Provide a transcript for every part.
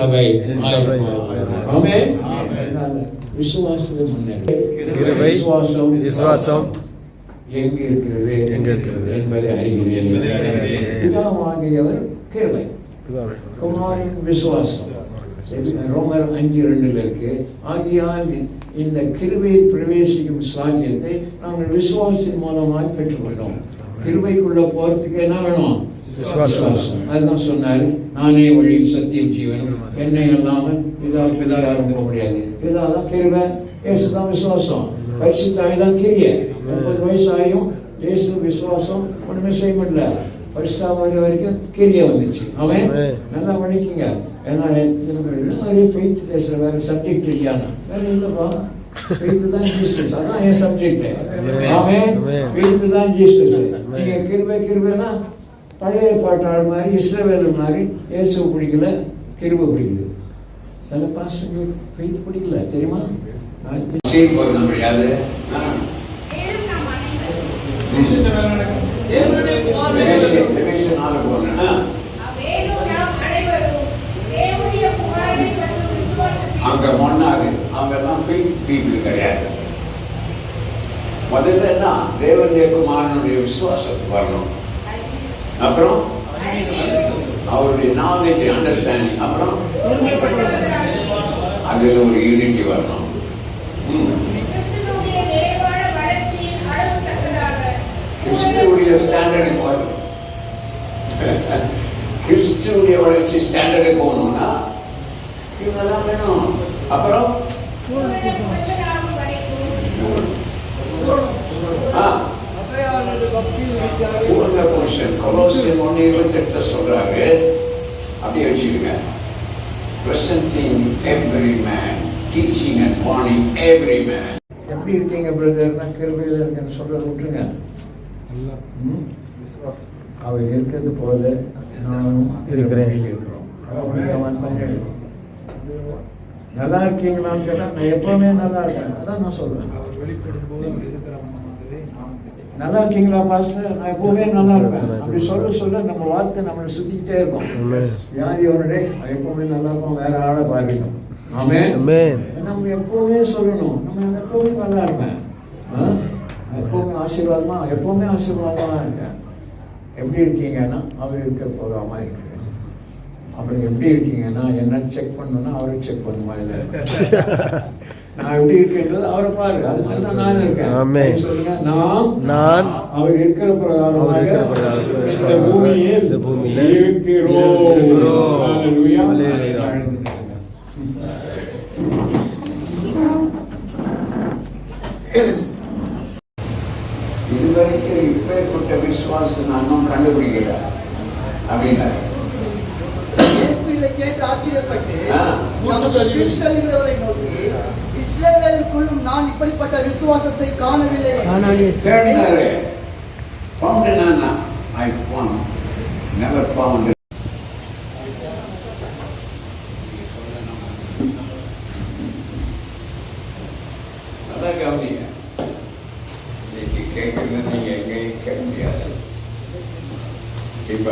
சபை. விசுவாசம் கிருபை, விசுவாசம். விசுவாசம். எங்கு இருக்கிறது? எங்கு இருக்கிறது? என்பதை அறிகிறேன். பிதாவாகியவர் கிருபை. குமாரன் விசுவாசம். ரோமர் அஞ்சு ரெண்டுல இருக்கு. ஆகியால் இந்த கிருபையில் பிரவேசிக்கும் சாத்தியத்தை நாங்கள் விசுவாசத்தின் மூலமாய் பெற்றுக்கொண்டோம். கிருபைக்குள்ள போறதுக்கு என்ன வேணும்? விசுவாசம். அதுதான் சொன்னாரு நானே வழி சத்தியம் ஜீவன் என்னை அல்லாமல் பிதா பிதா யாரும் போக முடியாது. பிதா தான் கிருபை தான் விசுவாசம். பரிசுத்தாய் தான் கிரிய. முப்பது வயசாயும் இயேசு விசுவாசம் ஒண்ணுமே செய்ய முடியல. பரிசுத்தாவாகிற வரைக்கும் கிரிய வந்துச்சு. அவன். நல்லா படிக்குங்க. ஏன்னா ஒரே பெய்த் பேசுற வேற சப்ஜெக்ட் இல்லையானா? வேற இல்லப்பா. பெய்த் தான் ஜீசஸ் அதான் என் சப்ஜெக்ட் ஆமென். ஆமென். பெய்த் தான் ஜீசஸ் நீங்க கிருபை கிருபைனா பழைய பாட்டாள் மாதிரி இஸ்ரவேல் மாதிரி இயேசு பிடிக்கல கிருப பிடிக்குது. சில பாசங்கள் பெய்த் பிடிக்கல தெரியுமா? நான் முடியாது அங்க அவங்க எல்லாம் பீப்புள் கிடையாது. முதல்ல என்ன? தேவனுடைய குமாரனுடைய விசுவாசத்துக்கு வரணும். அப்புறம் அவருடைய நாலேஜ் அண்டர்ஸ்டாண்டிங் அப்புறம் அதுல ஒரு யூனிட்டி வரணும். ம். கிறிஸ்துவினுடைய நிறைவான வளர்ச்சியின் அளவு தக்கதாக கிறிஸ்துவுடைய ஸ்டாண்டர்டுக்கு வரணும் கிறிஸ்துவுடைய வளர்ச்சி ஸ்டாண்டர்டுக்கு போகணும்னா இவங்கெல்லாம் வேணும். அப்புறம்? ஆ. பூர்ண புருஷன் கொலோசியன் ஒன்று இருபத்தெட்டு சொல்றாங்க அப்படியே வச்சுக்கோங்க presenting every man teaching and warning every man எப்படி இருக்கீங்க பிரதர்னா கிருபையில் இருக்கேன்னு சொல்றத விட்டுருங்க? அவர் இருக்கிறது போல நானும் இருக்கிறேன். இருக்கிறோம். நல்லா இருக்கீங்களான்னு கேட்டா நான் எப்பவுமே நல்லா இருக்கேன் அதான் நான் சொல்றேன் நல்லா இருக்கீங்களா பாஸ்டர்? நான் எப்பவுமே நல்லா இருப்பேன். அப்படி சொல்ல சொல்ல நம்ம வார்த்தை நம்மளை சுத்திக்கிட்டே இருக்கும். வியாதி அவனுடைய நான் எப்பவுமே நல்லா இருப்போம் வேற ஆளை பாருக்கணும். ஆமே Amen. நம்ம எப்பவுமே சொல்லணும். நம்ம எப்பவுமே நல்லா இருப்பேன். எப்பவுமே ஆசீர்வாதமா எப்பவுமே ஆசீர்வாதமா இருக்கேன். எப்படி இருக்கீங்கன்னா அவர் இருக்க போகாம இருக்கிறேன் அப்புறம் எப்படி இருக்கீங்கன்னா என்ன செக் பண்ணணும்னா அவரை செக் பண்ணுமா இல்லை நான் எப்படி இருக்கேன்றது அவரை பாரு அது மாதிரி தான் நான் இருக்கேன். ஆமென். சொல்லுங்க நான் நான் அவர் இருக்கிற அவர் இருக்கிற பிரகாரமாக பிரகாரமாக இந்த பூமியில் இந்த பூமியில் இருக்கிறோம் இருக்கிறோம். இதுவரைக்கும் இப்பேற்பட்ட விசுவாசத்தை நான் இன்னும் கண்டுபிடிக்கல. அப்படின்னாரு. கேட்டு ஆச்சரியப்பட்டு இஸ்ரவேலுக்குள்ளும் நான் இப்படிப்பட்ட விசுவாசத்தை காணவில்லை. இப்ப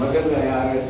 முதல்ல யாரு?